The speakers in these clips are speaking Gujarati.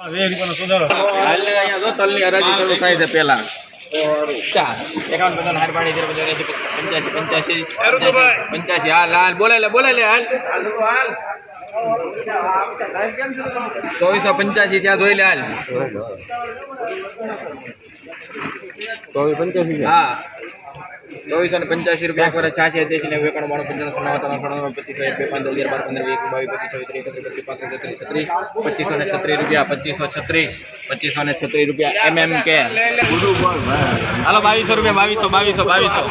હાલ અહીંયા જો તલની હરાજી શરૂ થાય છે પહેલા ચાર એકાવન પચાસ હાર પાડી છે પંચ્યાસી પંચ્યાસી પંચ્યાસી પંચ્યાસી હાલ હાલ બોલે લે બોલે લે હાલ ચોવીસો પંચ્યાસી ત્યાં જોઈ લે હાલ હા ચોવીસો ને પંચ્યાસી રૂપિયા એક વાર છ્યાસી અત્યાસી નેવું એકાણું બાણું પંચાણું છન્નું સત્તાણું અઠાણું પચીસો એક બે પાંચ દસ અગિયાર બાર પંદર વીસ બાવીસ પચીસ છવ્વીસ ત્રીસ એકત્રીસ બત્રીસ પાંત્રીસ તેત્રીસ છત્રીસ પચીસો ને છત્રીસ રૂપિયા પચીસો છત્રીસ પચીસો ને છત્રીસ રૂપિયા એમ એમ કે હાલો બાવીસો રૂપિયા બાવીસો બાવીસો બાવીસો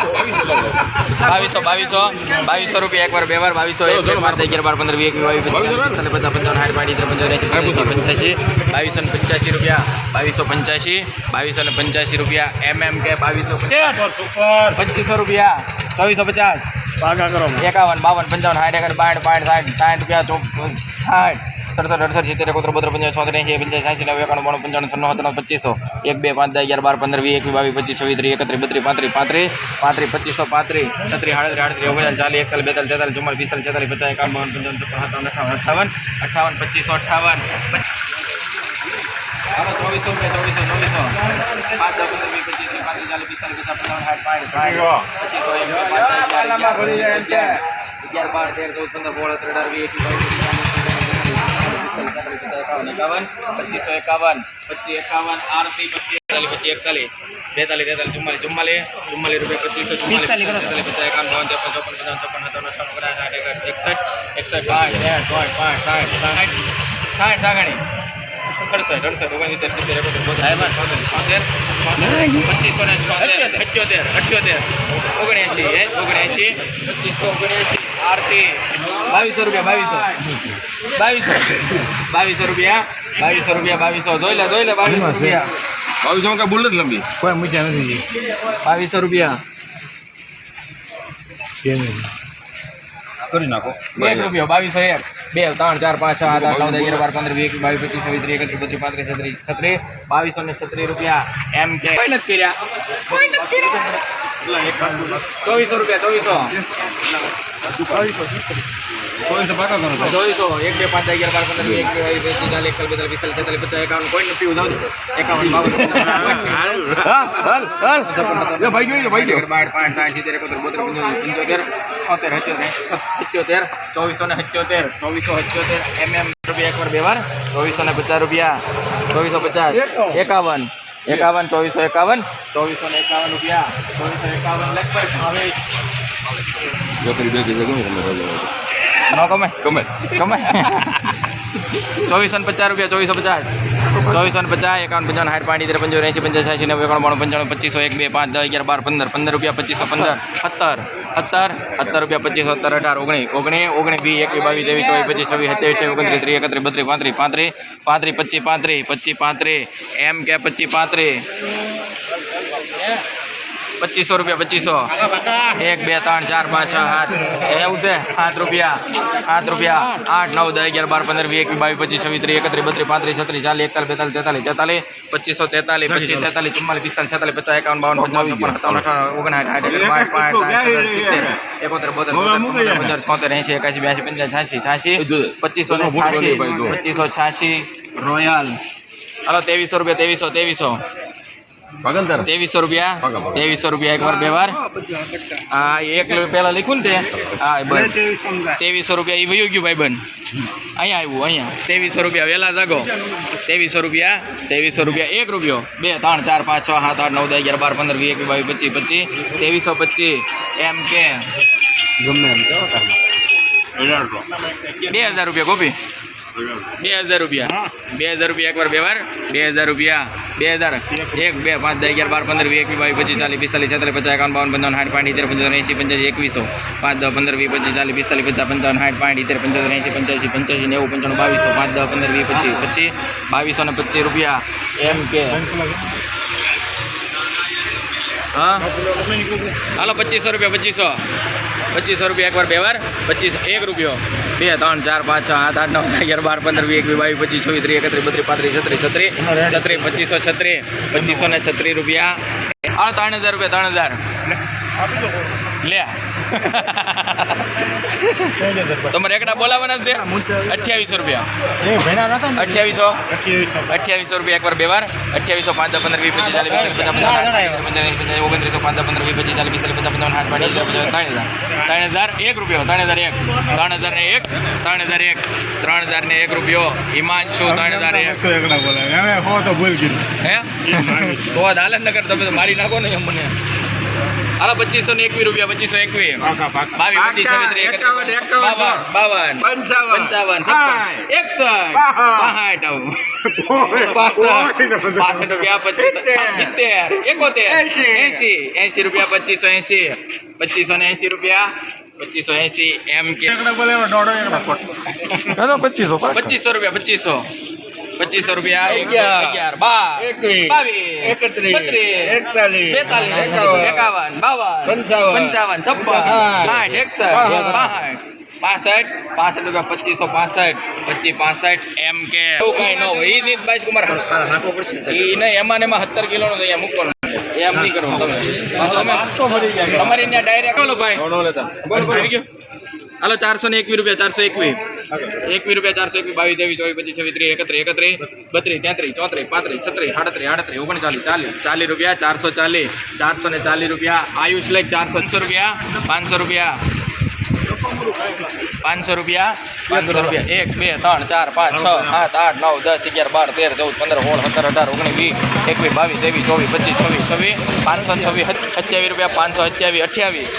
બાવીસો બાવીસો બાવીસો રૂપિયા એક વાર બે વાર બાવીસો એક બે બાર અગિયાર બાર પંદર વીસ એકવીસ બાવીસ પચીસ પચાસ પંચાવન પંચાવન હાર પાડી પંચાવન એંસી પંચ્યાસી બાવીસો ને પંચ્યાસી રૂપિયા બાવીસો પંચ્યાસી બાવીસો ને પંચ્યાસી રૂપિયા એમ એમ કે બાવીસો પચીસો રૂપિયા ચોવીસો પચાસ એકાવન બાવન પંચાવન સાઠ એકાવન બાઠ પાંઠ સાઠ સાઠ રૂપિયા ચોપ સાઠ. સડસઠ અડસઠ સિત્તેર એકોતેર બોતેર પંચાવન છોતેર એંસી પંચાસી સાંસી નવ એકાણું બાણું પંચાવન છન્નું સત્તાણું પચીસો. એક બે પાંચ દસ અગિયાર બાર પંદર વીસ એકવીસ બાવીસ પચીસ છવ્વીસ ત્રીસ એકત્રીસ બત્રીસ પાંત્રીસ પાંત્રીસ પાંત્રીસ પચીસો પાંત્રીસ છત્રીસ આડત્રીસ આડત્રીસ ઓગણચાલીસ ચાલીસ એકતાલીસ બેતાલીસ તેતાલીસ ચુમ્માલીસ પિસ્તાલીસ છેતાલીસ પચાસ એકાવન બાવન પંચાવન છપ્પન સત્તાવન અઠાવન અઠાવન અઠાવન પચીસો અઠાવન ચાલો ચોવીસો રૂપિયા ચોવીસો ચોવીસો પાંચ દસ પંદર વીસ પચીસ ત્રીસ પાંત્રીસ ચાલીસ પિસ્તાલીસ પચાસ પંચાવન સાઠ સાઠ સાઠ પચીસો એક બે પાંચ દસ અગિયાર અગિયાર બાર તેર અગિયાર બાર તેર ચૌદ પંદર સોળ સત્તર અઢાર વીસ એકવીસ બાવીસ ત્રેવીસ ચોવીસ એકાવન પચીસો એકાવન પચીસ એકાવન આરતી પચીસ એકતાલીસ પચીસ એકતાલીસ બેતાલીસ તેતાલીસ ચુમ્માલીસ ચુમ્માલીસ ચુમ્માલીસ રૂપિયા પચીસો ચુમ્માલીસ બેતાલીસ પચાસ એકાવન બાવન ત્રેપન ચોપન પચાસ છપ્પન સત્તાવન અઠાવન ઓગણસાઠ સાઠ એકસઠ એકસઠ એકસઠ પાંચ ત્રેસઠ પાંચ પાંચ સાઠ સાઠ સાઠ સાગણી સડસઠ અડસઠ ઓગણસિત્તેર સિત્તેર પચીસો ને અઠ્યોતેર. અઠ્યોતેર. ઓગણએંસી એ ઓગણએંસી પચીસો ઓગણએંસી આરતી. બાવીસો રૂપિયા બાવીસો. બાવીસો. બાવીસો રૂપિયા. બાવીસો રૂપિયા બાવીસો. જોઈ લે જોઈ લે બાવીસો રૂપિયા. બાવીસો બુલેટ લંબી. કોઈ મૂક્યા નથી બાવીસો રૂપિયા. કરી નાખો. એક રૂપિયા બાવીસો એક. બે ત્રણ ચાર પાંચ છ સાત આઠ નવ દસ અગિયાર બાર પંદર વીસ બાવીસ પચીસ છવ્વીસ ત્રીસ એકત્રીસ બત્રીસ પાંત્રીસ છત્રીસ છત્રીસ બાવીસો ને છત્રીસ રૂપિયા એમ કે. કોઈ નથી કર્યા. કોઈ નથી કર્યા. ચોવીસો રૂપિયા ચોવીસો ચોવીસો પાકા કરો ચોવીસો એક બે પાંચ અગિયાર બાર પંદર એક બે બાવીસ ત્રીસ ચાલીસ એકતાલીસ બેતાલીસ પિસ્તાલીસ છેતાલીસ પચાસ એકાવન કોઈ પીવું જાવ એકાવન બાવન બાર પાંચ સાઠ સિત્તેર એકોતેર બોતેર પંચોતેર છોતેર સત્યોતેર ચોવીસો ને સત્યોતેર ચોવીસો સત્યોતેર એમ એમ રૂપિયા એક વાર બે વાર ચોવીસો ને પચાસ રૂપિયા ચોવીસો પચાસ એકાવન એકાવન ચોવીસો એકાવન. ચોવીસો ને એકાવન રૂપિયા. ચોવીસો એકાવન લગભગ હવે ગમે ન કમે ગમે. કમે ચોવીસો ને પચાસ રૂપિયા ચોવીસો પચાસ. ચોવીસો ને પચાસ એકાવન પંચાવન સાઠ પાંચ તેર પંચોતેર એંસી પંચાસ સાઠી નેવું એકાણું બાણું પંચાણું પચીસો એક બે પાંચ દસ અગિયાર બાર પંદર પંદર રૂપિયા પચીસો પંદર. સત્તર. સત્તર સત્તર રૂપિયા પચીસો, સત્તર, અઢાર ઓગણીસ ઓગણીસ ઓગણીસ વીસ, એકવીસ, બાવીસ, ત્રેવીસ, ચોવીસ, પચીસ, છવ્વીસ, સત્યાવીસ અઠ્યાવીસ ઓગણત્રીસ, ત્રીસ, એકત્રીસ, બત્રીસ, પાંત્રીસ પાંત્રીસ પાંત્રીસ, પચીસ પાંત્રીસ પચીસ, પાંત્રીસ, એમ કે પચીસ, પાંત્રીસ. પચીસો રૂપિયા પચીસો. એક બે ત્રણ ચાર પાંચ છ સાત. એવું છે? સાત રૂપિયા. સાત રૂપિયા. આઠ નવ દસ અગિયાર બાર પંદર વીસ એકવીસ બાવીસ પચીસ છવ્વીસ ત્રીસ એકત્રીસ બત્રીસ પાંત્રીસ છત્રીસ ચાલીસ એકતાલીસ બેતાલીસ તેતાલીસ તેતાલીસ પચીસો તેતાલીસ પચીસ તેતાલીસ ચુમ્માલીસ પિસ્તાલીસ છેતાલીસ પચાસ એકાવન બાવન પંચાવન છપ્પન સત્તાવન અઠાવન ઓગણસાઠ સાઠ એકસઠ બાર પાંચ સાઠ સત્તર સિત્તેર એકોતેર બોતેર પંદર પંદર છોતેર એંસી એકાસી બ્યાસી પંચાસી છ્યાસી છ્યાસી પચીસો ને છ્યાસી પચીસો છ્યાસી રોયલ. હાલો ત્રેવીસો રૂપિયા ત્રેવીસો ત્રેવીસો. ભાગંતર ત્રેવીસો રૂપિયા. ત્રેવીસો રૂપિયા એક વાર બે વાર. હા એક પહેલાં લખ્યું ને તે. હા બસ ત્રેવીસો રૂપિયા એ વયું ગયું ભાઈ બન અહીંયા આવ્યું અહીંયા. ત્રેવીસો રૂપિયા વહેલા જાગો. ત્રેવીસો રૂપિયા ત્રેવીસો રૂપિયા એક રૂપિયો. બે ત્રણ ચાર પાંચ છ સાત આઠ નવ દસ અગિયાર બાર પંદર વીસ એકવીસ બાવીસ પચીસ પચીસ ત્રેવીસો પચીસ. એમ કે. બે હજાર રૂપિયા ગોપી. બે હજાર રૂપિયા. બે હજાર રૂપિયા એકવાર બે વાર. બે હજાર રૂપિયા. બે હજાર એક, બે, પાંચ, દસ, અગિયાર, બાર, પંદર, વીસ, એકવીસ, બાવીસ, પચીસ, ચાલીસ, પિસ્તાલીસ, છેતાલીસ, પચાસ, એકાવન, બાવન, પંચાવન, સાઠ, પાંચ, ઇતેર પંચોતેર એંસી પંચ્યાસી, એકવીસો, પાંચ, દસ, પંદર, વીસ, પચીસ, ચાલીસ, પિસ્તાલીસ, પચાસ, પંચાવન, સાઠ, પાંચ, ઇતેર, પંચોતેર એંસી પંચ્યાસી પંચ્યાસી, નેવું, પંચાણું, બાવીસો, પાંચ, દસ, પંદર, વીસ, પચીસ પચીસ, બાવીસો ને પચીસ રૂપિયા એમ કે. હા? હાલો, પચીસો રૂપિયા, પચીસો. પચીસો રૂપિયા એકવાર બે વાર. પચીસ એક રૂપિયો. બે ત્રણ ચાર પાંચ છ સાત આઠ નવ અગિયાર બાર પંદર વીસ એકવીસ બાવીસ પચીસ છવ્વીસ ત્રીસ એકત્રીસ બત્રીસ પાંત્રીસ છત્રીસ છત્રીસ છત્રીસ પચીસો છત્રીસ પચીસો ને છત્રીસ રૂપિયા. હા ત્રણ હજાર રૂપિયા ત્રણ હજાર. લે. તમારે એકડા બોલાવવાના છે? અઠ્યાવીસો રૂપિયા. અઠ્યાવીસો? અઠ્યાવીસો રૂપિયા એકવાર બે વાર. અઠ્યાવીસો પાંચ પંદર વીસ પચીસ ચાલીસ પચાસ પંદર ઓગણત્રીસો પાંચ પંદર વીસ પચીસ ચાલીસ પિસ્તાલીસ પચાસ પંદર આઠ પાંચ ત્રણ હજાર. ત્રણ હજાર એક રૂપિયો ત્રણ હજાર એક. ત્રણ હજાર ને એક ત્રણ હજાર એક. ત્રણ હજાર ને એક રૂપિયો. હિમાંશુ ત્રણ હજાર એક. હે તો દાલન નગર તમે મારી નાખો ને એમ મને હાલો પચીસો ને એકવીસ રૂપિયા પચીસો એકવીસ. બાવીસ પચીસ છવ્વીસ બાવન બાવન પંચાવન. છપ્પન. એકસઠ. પાસઠ. રૂપિયા પચીસ સિત્તેર. એકોતેર. એસી એસી રૂપિયા પચીસો એસી પચીસો ને એસી રૂપિયા પચીસો એસી એમ કે. પચીસો પચીસો રૂપિયા પચીસો. પચીસો રૂપિયા અગિયાર, અગિયાર બાર બાવીસ એકત્રીસ, બત્રીસ એકતાલીસ, બેતાલીસ એકાવન, બાવન પંચાવન, પંચાવન છપ્પન સાઠ, સાઠ એકસઠ બાસઠ પાસઠ પાસઠ રૂપિયા પચીસો પાસઠ પચીસ પાસઠ એમ કે. એવું કઈ ન હોય. એ નહીં બાઈસ કુમાર એ નહીં એમાં ને એમાં સત્તર કિલો નું અહીંયા મૂકવાનું એમ નહીં કરવું તમે. અમારી અમે ત્યાં ડાયરેક્ટ ભાઈ. હાલો ચારસો ને એકવીસ રૂપિયા ચારસો એકવીસ. એકવીસ રૂપિયા, ચારસો એકવીસ, બાવીસ, ત્રેવીસ, ચોવીસ, પચીસ, છવ્વીસ, ત્રીસ, એકત્રીસ એકત્રીસ, બત્રીસ, તેત્રીસ, ચોત્રીસ, પાંત્રીસ, છત્રીસ સાડત્રીસ આડત્રીસ ઓગણચાલીસ, ચાલીસ ચાલીસ રૂપિયા, ચારસો ચાલીસ, ચારસો ને ચાલીસ રૂપિયા, આયુષ લેખ, ચારસો રૂપિયા, પાંચસો રૂપિયા પાંચસો રૂપિયા પાંચસો રૂપિયા, એક, બે, ત્રણ, ચાર, પાંચ, છ, સાત, આઠ, નવ, દસ, અગિયાર, બાર, તેર, ચૌદ, પંદર, સોળ, સત્તર, અઢાર, ઓગણીસ, વીસ, એકવીસ, બાવીસ, ત્રેવીસ, ચોવીસ, પચીસ, છવ્વીસ છવ્વીસ, પાંચસો છવ્વીસ, સત્યાવીસ રૂપિયા, પાંચસો સત્યાવીસ, અઠ્યાવીસ,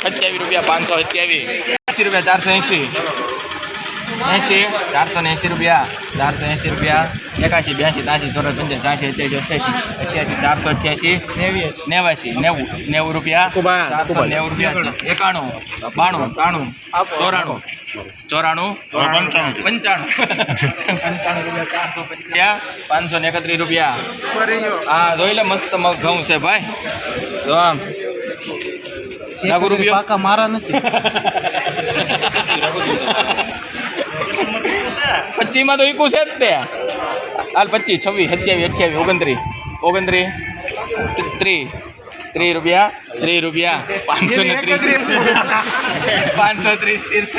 સત્યાવીસ રૂપિયા, પાંચસો સત્યાવીસ, એંસી રૂપિયા, ચારસો એંસી એંસી ચારસો ને એંસી રૂપિયા ચારસો એંસી રૂપિયા એકાશી બ્યાસી ત્યાસી ચોરસ પંચાસી સાઠી અઠ્યાસી અઠ્યાસી અઠ્યાસી ચારસો અઠ્યાસી નેવાસી નેવું નેવું રૂપિયા ચારસો નેવું રૂપિયા એકાણું બાણું ત્રાણું ચોરાણું ચોરાણું પંચાણું. પંચાણું. રૂપિયા ચારસો પચાસ પાંચસો ને એકત્રીસ રૂપિયા. હા જોઈ લે મસ્ત મસ્ત ઘઉં છે ભાઈ. જો આમ. લાખો રૂપિયો. પાકા મારા નથી. પચીસમાં તો ઈકું છે જ તે. હાલ પચીસ છવ્વીસ સત્યાવીસ અઠ્યાવીસ ઓગણત્રીસ. ઓગણત્રીસ ત્રીસ ત્રીસ રૂપિયા ત્રીસ રૂપિયા પાંચસો ને ત્રીસ. પાંચસો ત્રીસ ત્રીસ